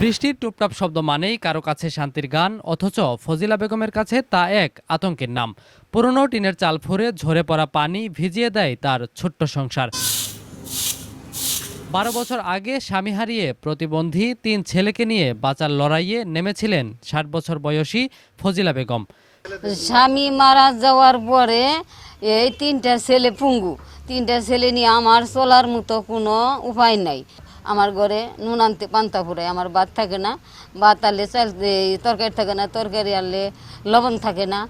বৃষ্টির টুপটাপ শব্দ মানেই কারও কাছে শান্তির গান, অথচ ফজিলা বেগমের কাছে তা এক আতঙ্কের নাম। পুরনো টিনের চাল ফুরে ঝরে পড়া পানি ভিজিয়ে দেয় তার ছোট্ট সংসার। বারো বছর আগে স্বামী হারিয়ে প্রতিবন্ধী তিন ছেলেকে নিয়ে বাঁচার লড়াইয়ে নেমেছিলেন ষাট বছর বয়সী ফজিলা বেগম। স্বামী মারা যাওয়ার পরে এই তিনটা ছেলে পুঙ্গু। তিনটা ছেলে নিয়ে আমার চলার মতো কোনো উপায় নাই। আমার ঘরে নুন আনতে পান্তা ফুরাই আমার ভাত থাকে না। ভাত আনলে চাল তরকারি থাকে না, তরকারি আনলে লবণ থাকে না।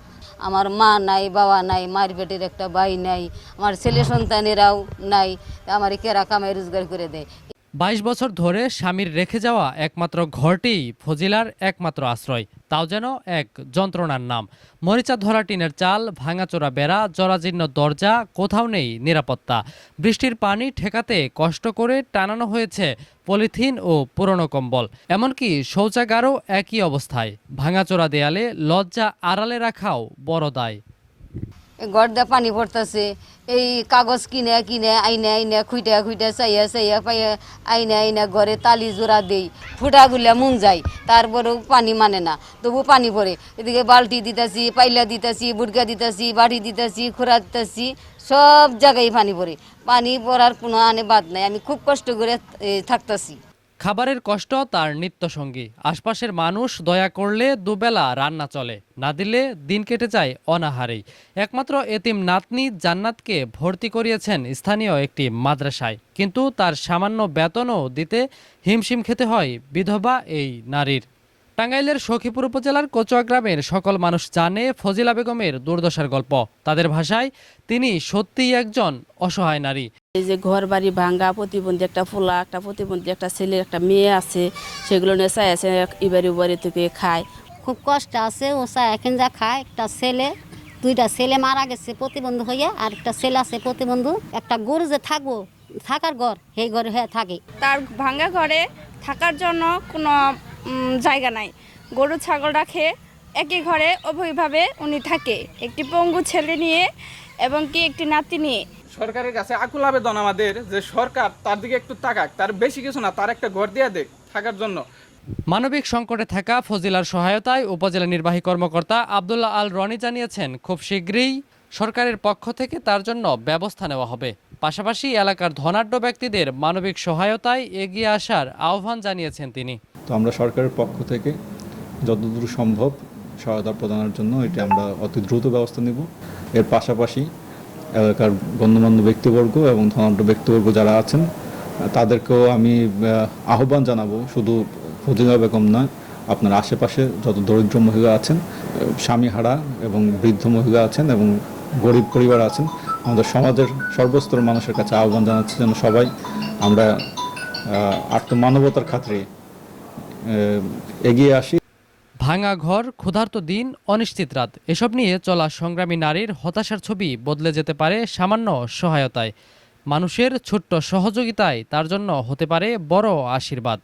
আমার মা নাই, বাবা নাই মার পেটের একটা ভাই নাই, আমার ছেলে সন্তানেরাও নাই, আমার কেরা কামাই রোজগার করে দেয়। বাইশ বছর ধরে স্বামীর রেখে যাওয়া একমাত্র ঘরটি ফজিলার একমাত্র আশ্রয়। তাও যেন এক যন্ত্রণার নাম। মরিচা ধরা টিনের চাল, ভাঙাচোরা বেড়া, জরাজীর্ণ দরজা, কোথাও নেই নিরাপত্তা। বৃষ্টির পানি ঠেকাতে কষ্ট করে টানানো হয়েছে পলিথিন ও পুরনো কম্বল। এমনকি শৌচাগারও একই অবস্থায়। ভাঙাচোরা দেয়ালে লজ্জা আড়ালে রাখাও বড় দায়। দিয়ে পানি পড়তেছে। এই কাগজ কিনে কিনে, আইনে আইনে খুঁটে খুঁটে চাইয়া চাইয়া, পাইয়া, আইনে আইনে ঘরে তালি জোড়া দেই ফুটাগুলা মুন যায়, তারপরেও পানি মানে না তবু পানি পড়ে। এদিকে বালতি দিতেছি, পাইলা দিতেছি বুটকা দিতেছি, বাড়ি দিতেছি খোরা দিতেছি, সব জায়গায় পানি পড়ে। পানি পড়ার কোনো আনে বাদ নাই, আমি খুব কষ্ট করে থাকতেছি। খাবারের কষ্ট তার নিত্যসঙ্গী। আশপাশের মানুষ দয়া করলে দুবেলা রান্না চলে, না দিলে দিন কেটে যায় অনাহারেই। একমাত্র এতিম নাতনি জান্নাতকে ভর্তি করিয়েছেন স্থানীয় একটি মাদ্রাসায়। কিন্তু তার সামান্য বেতনও দিতে হিমশিম খেতে হয় বিধবা এই নারীর। টাঙ্গাইলের সখীপুর উপজেলার কচুয়া গ্রামের সকল মানুষ জানে ফজিলা বেগমের দুর্দশার গল্প। তাদের ভাষায়, তিনি সত্যিই একজন অসহায় নারী। এই যে ঘর বাড়ি ভাঙ্গা প্রতিবন্ধী একটা ফোলা একটা প্রতিবন্ধী একটা ছেলে একটা মেয়ে আছে সেগুলো নিয়ে চাই আছে এবারে উবারে থেকে খায়। খুব কষ্ট আছে ও চা এখন যা খায় একটা ছেলে দুইটা ছেলে মারা গেছে প্রতিবন্ধী হইয়া আর একটা ছেলে আছে প্রতিবন্ধু একটা গরু যে থাকব থাকার ঘর সেই ঘরে হয়ে থাকে। তার ভাঙ্গা ঘরে থাকার জন্য কোনো জায়গা নাই। গরু ছাগল রাখে একই ঘরে অভয়ভাবে উনি থাকে। একটি পঙ্গু ছেলে নিয়ে এবং কি একটি নাতি নিয়ে। সরকারের কাছে আকুল আবেদন আমাদের যে সরকার তার দিকে একটু তাকাক তার বেশি কিছু না তার একটা ঘর দিয়ে দেখ থাকার জন্য। মানবিক সংকটে থাকা ফজিলার সহায়তায় উপজেলা নির্বাহী কর্মকর্তা আবদুল্লাহ আল রনি জানিয়েছেন খুব শীঘ্রই সরকারের পক্ষ থেকে তার জন্য ব্যবস্থা নেওয়া হবে। পাশাপাশি এলাকার ধনাঢ্য ব্যক্তিদের মানবিক সহায়তায় এগিয়ে আসার আহ্বান জানিয়েছেন তিনি। তো আমরা সরকারের পক্ষ থেকে যতদূর সম্ভব সহায়তা প্রদানের জন্য এটি আমরা অতি দ্রুত ব্যবস্থা নেব। এর পাশাপাশি এলাকার গণ্যমান্য ব্যক্তিবর্গ এবং ধনাঢ্য ব্যক্তিবর্গ যারা আছেন, তাদেরকেও আমি আহ্বান জানাব, শুধু ফজিলা বেগম নয়, আপনার আশেপাশে যত দরিদ্র মহিলা আছেন স্বামীহারা এবং বৃদ্ধ মহিলা আছেন এবং গরিব পরিবার আছেন, আমাদের সমাজের সর্বস্তর মানুষের কাছে আহ্বান জানাচ্ছি যেন সবাই আমরা আত্মমানবতার খাতিরে এগিয়ে আসি। ভাঙা ঘর, ক্ষুধার্ত দিন, অনিশ্চিত রাত। এসব নিয়ে চলা সংগ্রামী নারীর হতাশার ছবি বদলে যেতে পারে সামান্য সহায়তায়। মানুষের ছোট্ট সহযোগিতায় তার জন্য হতে পারে বড় আশীর্বাদ।